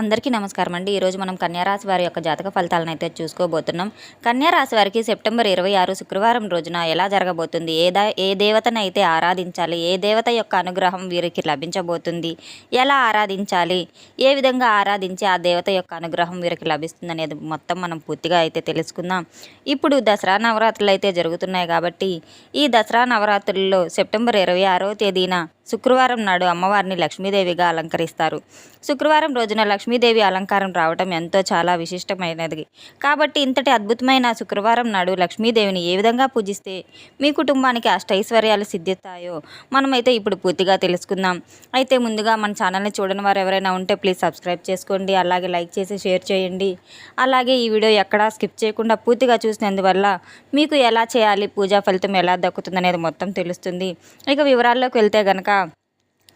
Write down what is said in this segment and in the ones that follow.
అందరికీ నమస్కారం అండి. ఈరోజు మనం కన్యారాశి వారి యొక్క జాతక ఫలితాలను అయితే చూసుకోబోతున్నాం. కన్యారాశి వారికి సెప్టెంబర్ ఇరవై ఆరు శుక్రవారం రోజున ఎలా జరగబోతుంది? ఏ దా ఏ దేవతను అయితే ఆరాధించాలి? ఏ దేవత యొక్క అనుగ్రహం వీరికి లభించబోతుంది? ఎలా ఆరాధించాలి? ఏ విధంగా ఆరాధించి ఆ దేవత యొక్క అనుగ్రహం వీరికి లభిస్తుంది అనేది మొత్తం మనం పూర్తిగా అయితే తెలుసుకుందాం. ఇప్పుడు దసరా నవరాత్రులు అయితే జరుగుతున్నాయి కాబట్టి ఈ దసరా నవరాత్రుల్లో సెప్టెంబర్ ఇరవై ఆరో తేదీన శుక్రవారం నాడు అమ్మవారిని లక్ష్మీదేవిగా అలంకరిస్తారు. శుక్రవారం రోజున లక్ష్మీదేవి అలంకారం రావటం ఎంతో చాలా విశిష్టమైనది. కాబట్టి ఇంతటి అద్భుతమైన శుక్రవారం నాడు లక్ష్మీదేవిని ఏ విధంగా పూజిస్తే మీ కుటుంబానికి అష్టైశ్వర్యాలు సిద్ధిస్తాయో మనమైతే ఇప్పుడు పూర్తిగా తెలుసుకుందాం. అయితే ముందుగా మన ఛానల్ని చూడని వారు ఎవరైనా ఉంటే ప్లీజ్ సబ్స్క్రైబ్ చేసుకోండి అలాగే లైక్ చేసి షేర్ చేయండి. అలాగే ఈ వీడియో ఎక్కడా స్కిప్ చేయకుండా పూర్తిగా చూసినందువల్ల మీకు ఎలా చేయాలి పూజా ఫలితం ఎలా దక్కుతుంది అనేది మొత్తం తెలుస్తుంది. ఇక వివరాల్లోకి వెళ్తే గనక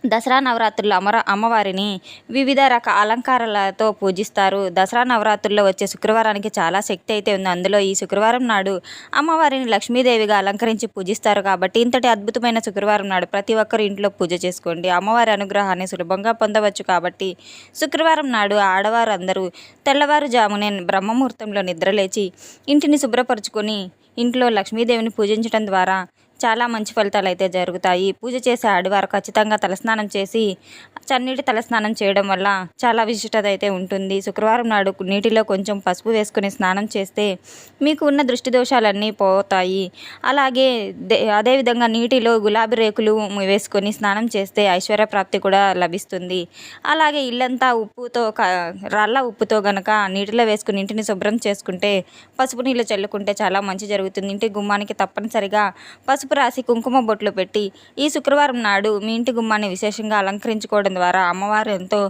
దసరా నవరాత్రుల్లో అమర అమ్మవారిని వివిధ రకాల అలంకారాలతో పూజిస్తారు. దసరా నవరాత్రుల్లో వచ్చే శుక్రవారానికి చాలా శక్తి అయితే ఉంది. అందులో ఈ శుక్రవారం నాడు అమ్మవారిని లక్ష్మీదేవిగా అలంకరించి పూజిస్తారు కాబట్టి ఇంతటి అద్భుతమైన శుక్రవారం నాడు ప్రతి ఒక్కరు ఇంట్లో పూజ చేసుకోండి. అమ్మవారి అనుగ్రహాన్ని సులభంగా పొందవచ్చు కాబట్టి శుక్రవారం నాడు ఆడవారు అందరూ తెల్లవారుజామునే బ్రహ్మముహూర్తంలో నిద్రలేచి ఇంటిని శుభ్రపరుచుకొని ఇంట్లో లక్ష్మీదేవిని పూజించడం ద్వారా చాలా మంచి ఫలితాలు అయితే జరుగుతాయి. పూజ చేసే ఆడవారు ఖచ్చితంగా తలస్నానం చేసి చన్నీటి తలస్నానం చేయడం వల్ల చాలా విశిష్టత అయితే ఉంటుంది. శుక్రవారం నాడు నీటిలో కొంచెం పసుపు వేసుకుని స్నానం చేస్తే మీకు ఉన్న దృష్టి దోషాలన్నీ పోతాయి. అలాగే దే- అదేవిధంగా నీటిలో గులాబీ రేకులు వేసుకొని స్నానం చేస్తే ఐశ్వర్య ప్రాప్తి కూడా లభిస్తుంది. అలాగే ఇల్లంతా ఉప్పుతో క- రాళ్ళ ఉప్పుతో గనక నీటిలో వేసుకుని ఇంటిని శుభ్రం చేసుకుంటే పసుపు నీళ్ళు చల్లుకుంటే చాలా మంచి జరుగుతుంది. ఇంటి గుమ్మానికి తప్పనిసరిగా పసుపు రాసి కుంకుమ బొట్లు పెట్టి ఈ శుక్రవారం నాడు మీ ఇంటి గుమ్మాన్ని విశేషంగా అలంకరించుకోవడం ద్వారా అమ్మవారు ఎంతో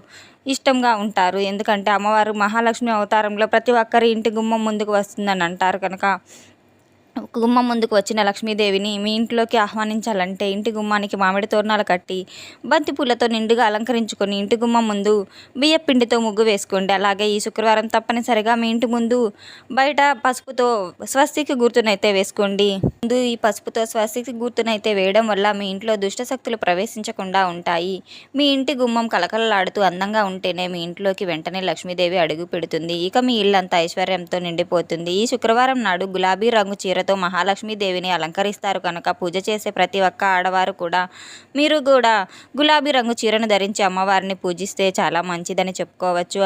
ఇష్టంగా ఉంటారు. ఎందుకంటే అమ్మవారు మహాలక్ష్మి అవతారంలో ప్రతి ఒక్కరి ఇంటి గుమ్మం ముందుకు వస్తుందని అంటారు కనుక గుమ్మం ముందుకు వచ్చిన లక్ష్మీదేవిని మీ ఇంట్లోకి ఆహ్వానించాలంటే ఇంటి గుమ్మానికి మామిడి తోరణాలు కట్టి బంతి పూలతో నిండుగా అలంకరించుకొని ఇంటి గుమ్మం ముందు బియ్య పిండితో ముగ్గు వేసుకోండి. అలాగే ఈ శుక్రవారం తప్పనిసరిగా మీ ఇంటి ముందు బయట పసుపుతో స్వస్తికి గుర్తునైతే వేసుకోండి. ముందు ఈ పసుపుతో స్వస్తికి గుర్తునైతే వేయడం వల్ల మీ ఇంట్లో దుష్ట శక్తులు ప్రవేశించకుండా ఉంటాయి. మీ ఇంటి గుమ్మం కలకలలాడుతూ అందంగా ఉంటేనే మీ ఇంట్లోకి వెంటనే లక్ష్మీదేవి అడుగు పెడుతుంది. ఇక మీ ఇల్లంతా ఐశ్వర్యంతో నిండిపోతుంది. ఈ శుక్రవారం నాడు గులాబీ రంగు చీర చీరతో మహాలక్ష్మీదేవిని అలంకరిస్తారు కనుక పూజ చేసే ప్రతి ఒక్క ఆడవారు కూడా మీరు కూడా గులాబీ రంగు చీరను ధరించి అమ్మవారిని పూజిస్తే చాలా మంచిదని చెప్పుకోవచ్చు.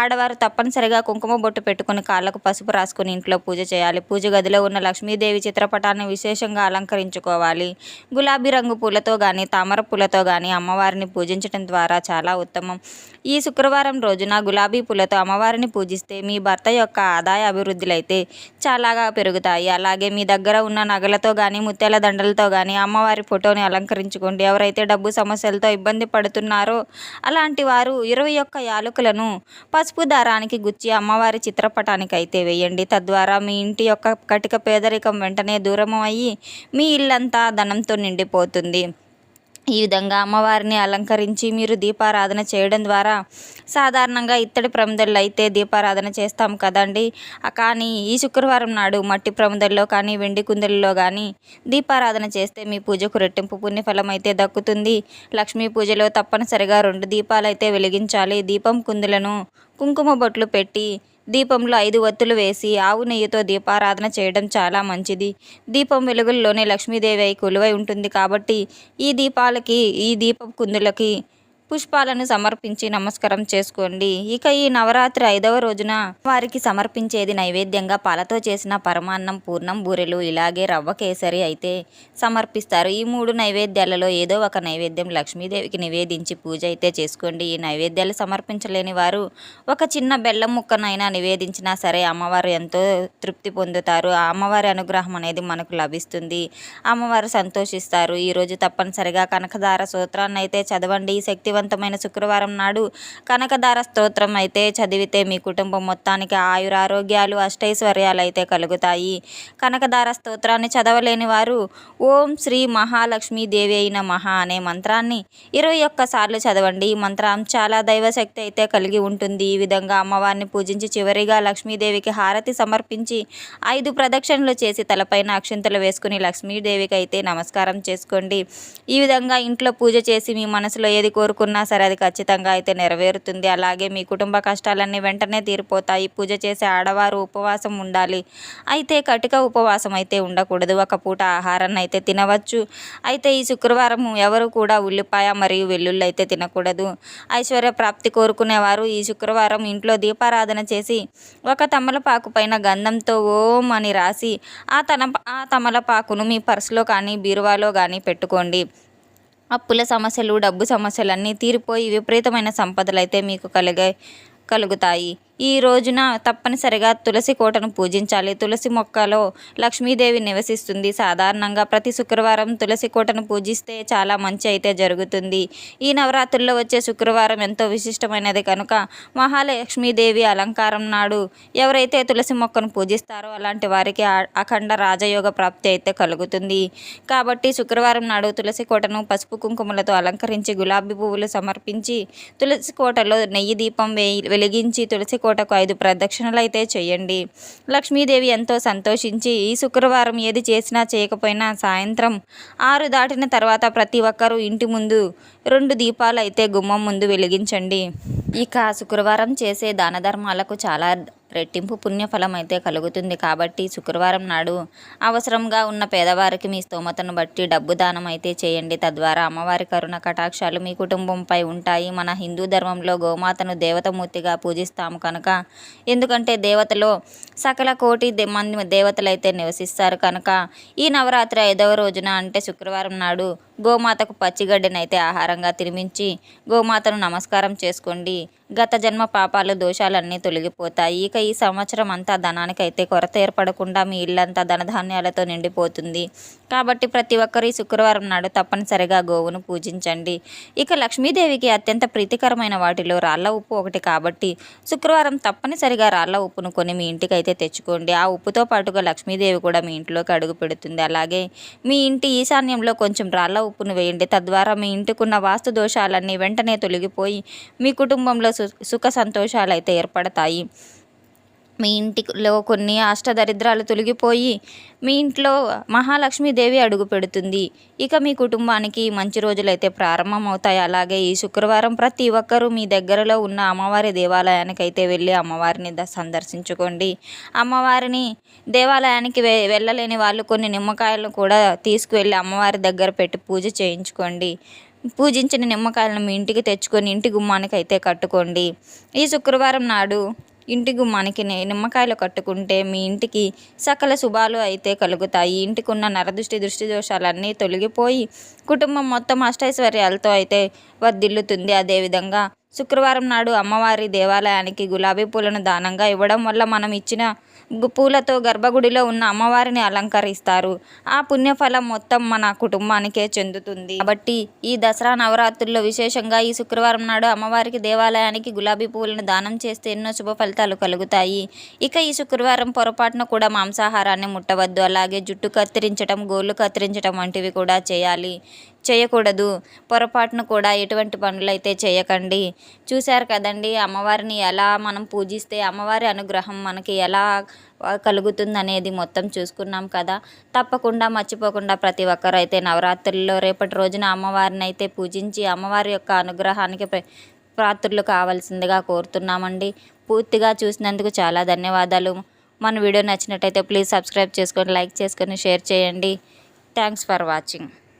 ఆడవారు తప్పనిసరిగా కుంకుమ బొట్టు పెట్టుకుని కాళ్ళకు పసుపు రాసుకుని ఇంట్లో పూజ చేయాలి. పూజ గదిలో ఉన్న లక్ష్మీదేవి చిత్రపటాన్ని విశేషంగా అలంకరించుకోవాలి. గులాబీ రంగు పూలతో కానీ తామర పూలతో కానీ అమ్మవారిని పూజించడం ద్వారా చాలా ఉత్తమం. ఈ శుక్రవారం రోజున గులాబీ పూలతో అమ్మవారిని పూజిస్తే మీ భర్త యొక్క ఆదాయ అభివృద్ధిలైతే చాలాగా పెరుగుతాయి. అలాగే మీ దగ్గర ఉన్న నగలతో కానీ ముత్యాల దండలతో కానీ అమ్మవారి ఫోటోని అలంకరించుకోండి. ఎవరైతే డబ్బు సమస్యలతో ఇబ్బంది పడుతున్నారో అలాంటి వారు ఇరవై ఒక్క యాలకులను పసుపు దారానికి గుచ్చి అమ్మవారి చిత్రపటానికి అయితే వేయండి. తద్వారా మీ ఇంటి యొక్క కటిక పేదరికం వెంటనే దూరం అయ్యి మీ ఇల్లంతా ధనంతో నిండిపోతుంది. ఈ విధంగా అమ్మవారిని అలంకరించి మీరు దీపారాధన చేయడం ద్వారా సాధారణంగా ఇత్తడి ప్రమిదల్లో అయితే దీపారాధన చేస్తాం కదండి. కానీ ఈ శుక్రవారం నాడు మట్టి ప్రమిదల్లో కానీ వెండి కుందల్లో కానీ దీపారాధన చేస్తే మీ పూజకు రెట్టింపు పుణ్యఫలం అయితే దక్కుతుంది. లక్ష్మీ పూజలో తప్పనిసరిగా రెండు దీపాలు అయితే వెలిగించాలి. దీపం కుందులను కుంకుమ బొట్లు పెట్టి దీపంలో ఐదు ఒత్తులు వేసి ఆవు నెయ్యితో దీపారాధన చేయడం చాలా మంచిది. దీపం వెలుగుల్లోనే లక్ష్మీదేవి కొలువై ఉంటుంది కాబట్టి ఈ దీపాలకి ఈ దీప కుందులకి పుష్పాలను సమర్పించి నమస్కారం చేసుకోండి. ఇక ఈ నవరాత్రి ఐదవ రోజున వారికి సమర్పించేది నైవేద్యంగా పాలతో చేసిన పరమాన్నం పూర్ణం బూరెలు ఇలాగే రవ్వ కేసరి అయితే సమర్పిస్తారు. ఈ మూడు నైవేద్యాలలో ఏదో ఒక నైవేద్యం లక్ష్మీదేవికి నివేదించి పూజ అయితే చేసుకోండి. ఈ నైవేద్యాలు సమర్పించలేని వారు ఒక చిన్న బెల్లం ముక్కనైనా నివేదించినా సరే అమ్మవారు ఎంతో తృప్తి పొందుతారు. ఆ అమ్మవారి అనుగ్రహం అనేది మనకు లభిస్తుంది. అమ్మవారు సంతోషిస్తారు. ఈరోజు తప్పనిసరిగా కనకదార సూత్రాన్ని అయితే చదవండి. ఈ శక్తివంతమైన శుక్రవారం నాడు కనకదార స్తోత్రం అయితే చదివితే మీ కుటుంబం మొత్తానికి ఆయురారోగ్యాలు అష్టైశ్వర్యాలు అయితే కలుగుతాయి. కనకదార స్తోత్రాన్ని చదవలేని వారు ఓం శ్రీ మహాలక్ష్మీ దేవి అయిన మహా అనే మంత్రాన్ని ఇరవై ఒక్కసార్లు చదవండి. ఈ మంత్రం చాలా దైవశక్తి అయితే కలిగి ఉంటుంది. ఈ విధంగా అమ్మవారిని పూజించి చివరిగా లక్ష్మీదేవికి హారతి సమర్పించి ఐదు ప్రదక్షిణలు చేసి తలపైన అక్షింతలు వేసుకుని లక్ష్మీదేవికి అయితే నమస్కారం చేసుకోండి. ఈ విధంగా ఇంట్లో పూజ చేసి మీ మనసులో ఏది కోరుకున్న అనుకున్నా సరే అది ఖచ్చితంగా అయితే నెరవేరుతుంది. అలాగే మీ కుటుంబ కష్టాలన్నీ వెంటనే తీరిపోతాయి. పూజ చేసే ఆడవారు ఉపవాసం ఉండాలి. అయితే కటిక ఉపవాసం అయితే ఉండకూడదు. ఒక పూట ఆహారాన్ని అయితే తినవచ్చు. అయితే ఈ శుక్రవారం ఎవరు కూడా ఉల్లిపాయ మరియు వెల్లుల్లి అయితే తినకూడదు. ఐశ్వర్య ప్రాప్తి కోరుకునేవారు ఈ శుక్రవారం ఇంట్లో దీపారాధన చేసి ఒక తమలపాకు పైన గంధంతో ఓం అని రాసి ఆ తన ఆ తమలపాకును మీ పర్సులో కానీ బీరువాలో కానీ పెట్టుకోండి. అప్పుల సమస్యలు డబ్బు సమస్యలన్నీ తీరిపోయి విపరీతమైన సంపదలు అయితే మీకు కలిగే కలుగుతాయి. ఈ రోజున తప్పనిసరిగా తులసి కోటను పూజించాలి. తులసి మొక్కలో లక్ష్మీదేవి నివసిస్తుంది. సాధారణంగా ప్రతి శుక్రవారం తులసి కోటను పూజిస్తే చాలా మంచి అయితే జరుగుతుంది. ఈ నవరాత్రుల్లో వచ్చే శుక్రవారం ఎంతో విశిష్టమైనది కనుక మహాలక్ష్మీదేవి అలంకారం నాడు ఎవరైతే తులసి మొక్కను పూజిస్తారో అలాంటి వారికి అఖండ రాజయోగ ప్రాప్తి అయితే కలుగుతుంది. కాబట్టి శుక్రవారం నాడు తులసి కోటను పసుపు కుంకుమలతో అలంకరించి గులాబీ పువ్వులు సమర్పించి తులసి కోటలో నెయ్యి దీపం వెలిగించి తులసి కోటకు ఐదు ప్రదక్షిణలు అయితే చేయండి. లక్ష్మీదేవి ఎంతో సంతోషించి ఈ శుక్రవారం ఏది చేసినా చేయకపోయినా సాయంత్రం ఆరు దాటిన తర్వాత ప్రతి ఒక్కరూ ఇంటి ముందు రెండు దీపాలు అయితే గుమ్మం ముందు వెలిగించండి. ఇక శుక్రవారం చేసే దాన ధర్మాలకు చాలా రెట్టింపు పుణ్యఫలం అయితే కలుగుతుంది కాబట్టి శుక్రవారం నాడు అవసరంగా ఉన్న పేదవారికి మీ స్తోమతను బట్టి డబ్బు దానం అయితే చేయండి. తద్వారా అమ్మవారి కరుణ కటాక్షాలు మీ కుటుంబంపై ఉంటాయి. మన హిందూ ధర్మంలో గోమాతను దేవతమూర్తిగా పూజిస్తాము కనుక ఎందుకంటే దేవతలో సకల కోటి మంది దేవతలైతే నివసిస్తారు కనుక ఈ నవరాత్రి ఐదవ రోజున అంటే శుక్రవారం నాడు గోమాతకు పచ్చిగడ్డినైతే ఆహారంగా తినిపించి గోమాతను నమస్కారం చేసుకోండి. గత జన్మ పాపాలు దోషాలన్నీ తొలగిపోతాయి. ఇక ఈ సంవత్సరం అంతా ధనానికి అయితే కొరత ఏర్పడకుండా మీ ఇల్లంతా ధనధాన్యాలతో నిండిపోతుంది. కాబట్టి ప్రతి ఒక్కరు ఈ శుక్రవారం నాడు తప్పనిసరిగా గోవును పూజించండి. ఇక లక్ష్మీదేవికి అత్యంత ప్రీతికరమైన వాటిలో రాళ్ళ ఉప్పు ఒకటి కాబట్టి శుక్రవారం తప్పనిసరిగా రాళ్ళ ఉప్పును కొని మీ ఇంటికి అయితే తెచ్చుకోండి. ఆ ఉప్పుతో పాటుగా లక్ష్మీదేవి కూడా మీ ఇంట్లోకి అడుగు పెడుతుంది. అలాగే మీ ఇంటి ఈశాన్యంలో కొంచెం రాళ్ళ ఉప్పును వేయండి. తద్వారా మీ ఇంటికున్న వాస్తు దోషాలన్నీ వెంటనే తొలగిపోయి మీ కుటుంబంలో సు సుఖ సంతోషాలు అయితే ఏర్పడతాయి. మీ ఇంటిలో కొన్ని అష్టదరిద్రాలు తొలగిపోయి మీ ఇంట్లో మహాలక్ష్మీదేవి అడుగు పెడుతుంది. ఇక మీ కుటుంబానికి మంచి రోజులైతే ప్రారంభమవుతాయి. అలాగే ఈ శుక్రవారం ప్రతి ఒక్కరూ మీ దగ్గరలో ఉన్న అమ్మవారి దేవాలయానికి అయితే వెళ్ళి అమ్మవారిని ద- సందర్శించుకోండి. అమ్మవారిని దేవాలయానికి వె వెళ్ళలేని వాళ్ళు కొన్ని నిమ్మకాయలను కూడా తీసుకువెళ్ళి అమ్మవారి దగ్గర పెట్టి పూజ చేయించుకోండి. పూజించిన నిమ్మకాయలను మీ ఇంటికి తెచ్చుకొని ఇంటి గుమ్మానికి అయితే కట్టుకోండి. ఈ శుక్రవారం నాడు ఇంటి గుమ్మానికి నిమ్మకాయలు కట్టుకుంటే మీ ఇంటికి సకల శుభాలు అయితే కలుగుతాయి. ఇంటికి ఉన్న నరదృష్టి దృష్టి దోషాలన్నీ తొలగిపోయి కుటుంబం మొత్తం అష్టైశ్వర్యాలతో అయితే వర్ధిల్లుతుంది. అదేవిధంగా శుక్రవారం నాడు అమ్మవారి దేవాలయానికి గులాబీ పూలను దానంగా ఇవ్వడం వల్ల మనం ఇచ్చిన పూలతో గర్భగుడిలో ఉన్న అమ్మవారిని అలంకరిస్తారు. ఆ పుణ్యఫలం మొత్తం మన కుటుంబానికే చెందుతుంది. కాబట్టి ఈ దసరా నవరాత్రుల్లో విశేషంగా ఈ శుక్రవారం నాడు అమ్మవారికి దేవాలయానికి గులాబీ పువ్వులను దానం చేస్తే ఎన్నో శుభ ఫలితాలు కలుగుతాయి. ఇక ఈ శుక్రవారం పొరపాటున కూడా మాంసాహారాన్ని ముట్టవద్దు. అలాగే జుట్టు కత్తిరించడం గోళ్ళు కత్తిరించడం వంటివి కూడా చేయాలి. చేయకూడదు. పొరపాటున కూడా ఎటువంటి పనులు అయితే చేయకండి. చూశారు కదండి అమ్మవారిని ఎలా మనం పూజిస్తే అమ్మవారి అనుగ్రహం మనకి ఎలా కలుగుతుందనేది మొత్తం చూసుకున్నాం కదా. తప్పకుండా మర్చిపోకుండా ప్రతి ఒక్కరు అయితే నవరాత్రుల్లో రేపటి రోజున అమ్మవారిని అయితే పూజించి అమ్మవారి యొక్క అనుగ్రహానికి ప్ర- కావాల్సిందిగా కోరుతున్నామండి. పూర్తిగా చూసినందుకు చాలా ధన్యవాదాలు. మన వీడియో నచ్చినట్టయితే ప్లీజ్ సబ్స్క్రైబ్ చేసుకొని లైక్ చేసుకొని షేర్ చేయండి. Thanks for watching.